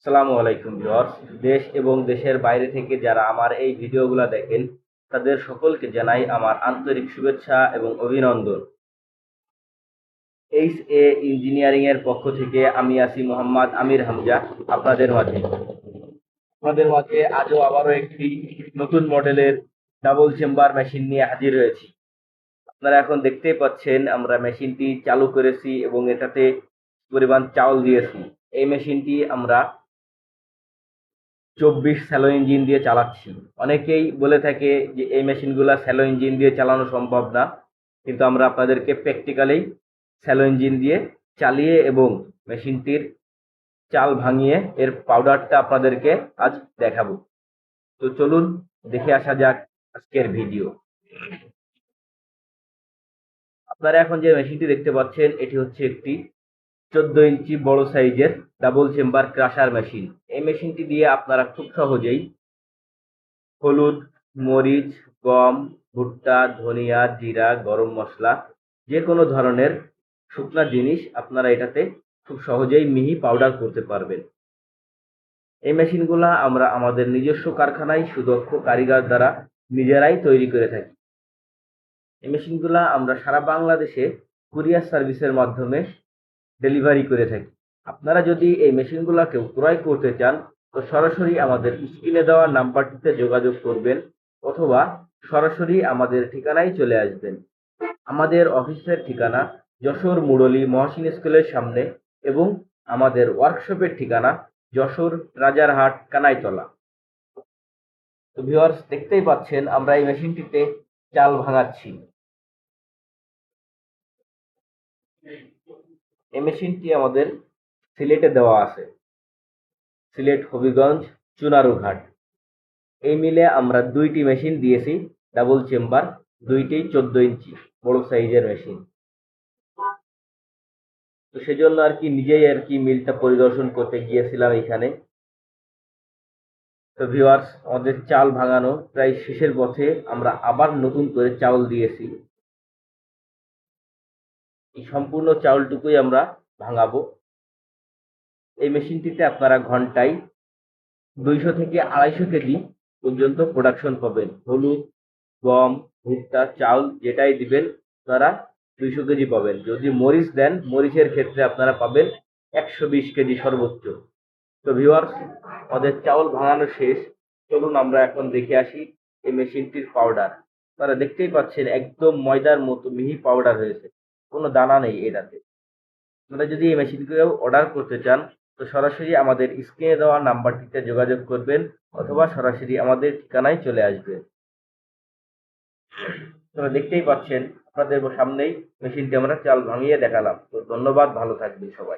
আসসালামু আলাইকুম ভিউয়ার্স। দেশ এবং দেশের বাইরে থেকে যারা আমার এই ভিডিওগুলো দেখেন, তাদের সকলকে জানাই আমার আন্তরিক শুভেচ্ছা এবং অভিনন্দন। এইচ এ ইঞ্জিনিয়ারিং এর পক্ষ থেকে আমি আছি মোহাম্মদ আমির হামজা, আপনাদের মাঝে। আপনাদের মাঝে আজও আবারও একটি নতুন মডেলের ডাবল চেম্বার মেশিন নিয়ে হাজির হয়েছি আপনারা এখন দেখতেই পাচ্ছেন, আমরা মেশিনটি চালু করেছি এবং এটাতে পরিমাণ চাউল দিয়েছি। এই মেশিনটি আমরা চব্বিশ স্যালো ইঞ্জিন দিয়ে চালাচ্ছি অনেকেই বলে থাকে যে এই মেশিনগুলো স্যালো ইঞ্জিন দিয়ে চালানো সম্ভব না, কিন্তু আমরা আপনাদেরকে প্র্যাকটিক্যালি স্যালো ইঞ্জিন দিয়ে চালিয়ে এবং মেশিনটির চাল ভাঙিয়ে এর পাউডারটা আপনাদেরকে আজ দেখাবো। তো চলুন দেখে আসা যাক আজকের ভিডিও আপনারা এখন যে মেশিনটি দেখতে পাচ্ছেন, এটি হচ্ছে একটি চোদ্দ ইঞ্চি বড় সাইজের ডাবল চেম্বার ক্রাশার মেশিন এই মেশিনটি দিয়ে আপনারা খুব সহজেই হলুদ, মরিচ, গম, ভুট্টা, ধনিয়া, জিরা, গরম মশলা যে কোনো ধরনের শুকনা জিনিস আপনারা এটাতে খুব সহজেই মিহি পাউডার করতে পারবেন। এই মেশিনগুলা আমরা আমাদের নিজস্ব কারখানায় সুদক্ষ কারিগর দ্বারা নিজেরাই তৈরি করে থাকি। এই মেশিনগুলা আমরা সারা বাংলাদেশে কুরিয়ার সার্ভিসের মাধ্যমে ডেলিভারি করে থাকি। আপনারা যদি এই মেশিনগুলো কেউ ক্রয় করতে চান, তো সরাসরি আমাদের স্ক্রিনে দেওয়া নাম্বারটিতে যোগাযোগ করবেন অথবা সরাসরি আমাদের ঠিকানায় চলে আসবেন। আমাদের অফিসের ঠিকানা যশোর মুরলী মহসিন স্কুলের সামনে এবং আমাদের ওয়ার্কশপের ঠিকানা যশোর রাজারহাট কানাইতলা। তো ভিউয়ার্স, দেখতেই পাচ্ছেন, আমরা এই মেশিনটিতে চাল ভাঙাচ্ছি। এই মেশিনটি আমাদের সিলেটে দেওয়া আছে। সিলেট, হবিগঞ্জ, চুনারুঘাট। এই মিলে আমরা দুইটি মেশিন দিয়েছি, ডাবল চেম্বার, দুইটি চোদ্দ ইঞ্চি, বড় সাইজের মেশিন। তো সেজন্য আর কি নিজেই আর কি মিলটা পরিদর্শন করতে গিয়েছিলাম এখানে। তো ভিউয়ার্স আমাদের চাল ভাঙানো প্রায় শেষের পথে আমরা আবার নতুন করে চাউল দিয়েছি। এই সম্পূর্ণ চাউলটুকুই আমরা ভাঙাবো। এই মেশিনটিতে আপনারা ঘন্টায় দুইশো থেকে আড়াইশো কেজি পর্যন্ত প্রোডাকশন পাবেন। হলুদ, গম, ভুট্টা, চাউল যেটাই দিবেন, আপনারা দুইশো কেজি পাবেন। যদি মরিচ দেন, মরিচের ক্ষেত্রে আপনারা পাবেন একশো বিশ কেজি সর্বোচ্চ। তো ভিউয়ার্স আমাদের চাউল ভাঙানো শেষ। চলুন আমরা এখন দেখে আসি এই মেশিনটির পাউডার তারা দেখতেই পাচ্ছেন, একদম ময়দার মতো মিহি পাউডার হয়েছে। কোনো দানা নেই এটাতে। আপনারা যদি এই মেশিনগুলো অর্ডার করতে চান, তো সরাসরি আমাদের স্ক্রিনে দেওয়া নাম্বারটিতে যোগাযোগ করবেন অথবা সরাসরি আমাদের ঠিকানায় চলে আসবেন। আপনারা দেখতেই পাচ্ছেন, আপনাদের সামনেই মেশিনটি আমরা চাল ভাঙিয়ে দেখালাম। তো ধন্যবাদ, ভালো থাকবে সবাই।